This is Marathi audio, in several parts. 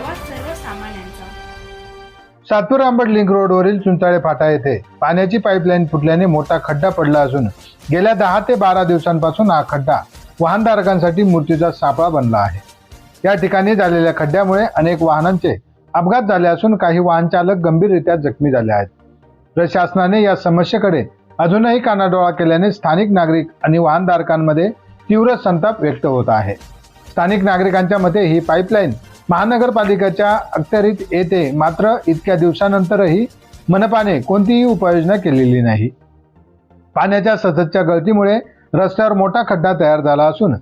आवाज सर्वसामान्यांचा सातपूर आंबट लिंक रोडवरील चुंचाळे फाटा येथे पाण्याची पाईपलाईन फुटल्याने मोठा खड्डा पडला असून गेल्या दहा ते बारा दिवसांपासून हा खड्डा वाहनधारकांसाठी मृत्यूचा सापळा बनला आहे. या ठिकाणी झालेल्या खड्ड्यामुळे अनेक वाहनांचे अपघात झाले असून काही वाहनचालक गंभीररित्या जखमी झाले आहेत. प्रशासनाने या समस्येकडे अजूनही कानाडोळा केल्याने स्थानिक नागरिक आणि वाहनधारकांमध्ये तीव्र संताप व्यक्त होत आहे. स्थानिक नागरिकांच्या मते ही पाईपलाईन महानगरपालिकेच्या अखत्यारीत येते. मात्र इतक्या दिवसानंतरही मनपाने कोणतीही उपाययोजना केलेली नाही. पाण्याच्या सततच्या गळतीमुळे रस्त्यावर मोठा खड्डा तयार झाला असून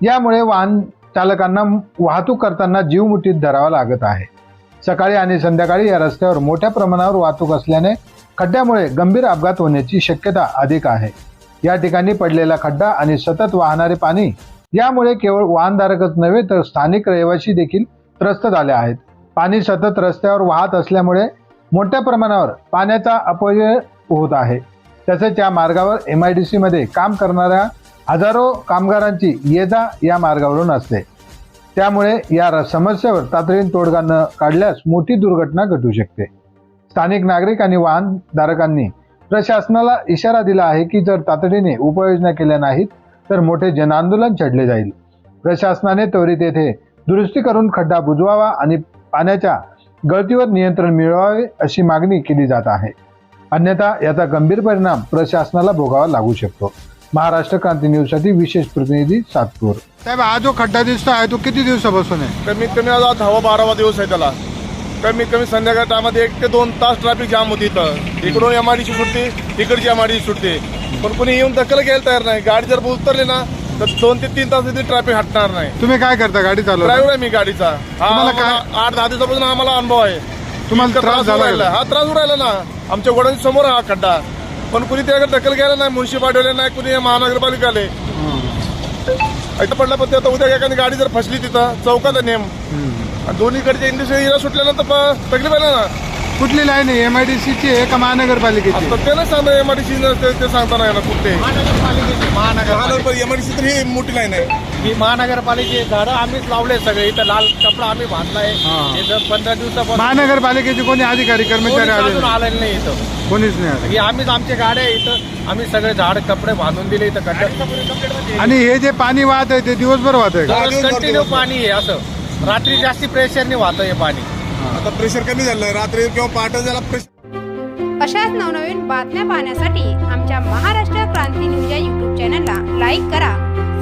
यामुळे वाहन चालकांना वाहतूक करताना जीव मुठीत धरावा लागत आहे. सकाळी आणि संध्याकाळी या रस्त्यावर मोठ्या प्रमाणावर वाहतूक असल्याने खड्ड्यामुळे गंभीर अपघात होण्याची शक्यता अधिक आहे. या ठिकाणी पडलेला खड्डा आणि सतत वाहणारे पाणी यामुळे केवळ वाहनधारकच नव्हे तर स्थानिक रहिवासी देखील त्रस्त झाले आहेत. पाणी सतत रस्त्यावर वाहत असल्यामुळे मोठ्या प्रमाणावर पाण्याचा अपव्यय होत आहे. तसेच या मार्गावर एम आय डी सीमध्ये काम करणाऱ्या हजारो कामगारांची ये जा या मार्गावरून असते. त्यामुळे या र- समस्येवर तातडीने तोडगा न काढल्यास मोठी दुर्घटना घटू शकते. स्थानिक नागरिक आणि वाहनधारकांनी प्रशासनाला इशारा दिला आहे की जर तातडीने उपाययोजना केल्या नाहीत तर मोठे जनआंदोलन छडले जाईल. प्रशासनाने त्वरित येथे दुरुस्ती करून खड्डा बुजवावा आणि पाण्याच्या गळतीवर नियंत्रण मिळवावे अशी मागणी केली जात आहे. अन्यथा याचा गंभीर परिणाम प्रशासनाला भोगावा लागू शकतो. महाराष्ट्र क्रांती न्यूजसाठी विशेष प्रतिनिधी सातपूर. साहेब हा जो खड्डा दिसतो आहे तो किती दिवसापासून आहे? कमीत कमी आज दहावा बारावा दिवस आहे त्याला. कमीत कमी संध्याकाळ टायमामध्ये एक ते दोन तास ट्रॅफिक जाम होती इथं. इकडून एम आय सुटते तिकडची एम आय सुटते. पण कोणी येऊन दखल घ्यायला तयार नाही. गाडी जर उतरली ना तर दोन ते तीन तास इथे ट्रॅफिक हटणार नाही. तुम्ही काय करता? गाडी चालवता? ड्रायव्हर आहे मी गाडीचा. हा तुम्हाला काय- आम्हाला आठ दहा दिवसापासून आम्हाला अनुभव आहे. तुम्हाला इतका त्रास होऊ झाला राहिला. हा त्रास होऊ राहिला ना. आमच्या गोडांच्या समोर हा खड्डा. पण कुणी त्याकडे दखल घ्यायला नाही म्युन्सिपाल्टी नाही कुणी महानगरपालिका आले इथं पडला पण ते आता उद्या एखादी गाडी जर फसली तिथं चौकात नेम. आणि दोन्हीकडच्या इंडस्ट्री एरिया सुटल्यानंतर प- तकलीफ आहे ना. कुठली लाईन आहे? एम आय डी सीची आहे का महानगरपालिकेची? आता ते नाही सांगता एमआरटीसी ते सांगता नाही ना कुठे. एमआरटीसी तर ही मोठी लाईन आहे. ही महानगरपालिकेची झाडं आम्हीच लावले सगळे. इथं लाल कपडा आम्ही बांधलाय. हा. इथं पंधरा दिवसापासून महानगरपालिकेचे कोणी अधिकारी कर्मचारी आले अजून? आलेलं नाही इथं. कोणीच नाही आले ही आम्हीच आमचे गाड्या इथं. आम्ही सगळे झाड कपडे बांधून दिले इथं खड्डे आणि हे जे पाणी वाहत आहे ते दिवसभर वाहत आहे का? कंटिन्यू पाणी आहे असं. रात्री जास्ती प्रेशरने वाहतं हे पाणी. आता प्रेशर कमी झालं रात्री किंवा पहाटे झाला प्रेशर अशाच नवनवीन बातम्या पाहण्यासाठी आमच्या महाराष्ट्र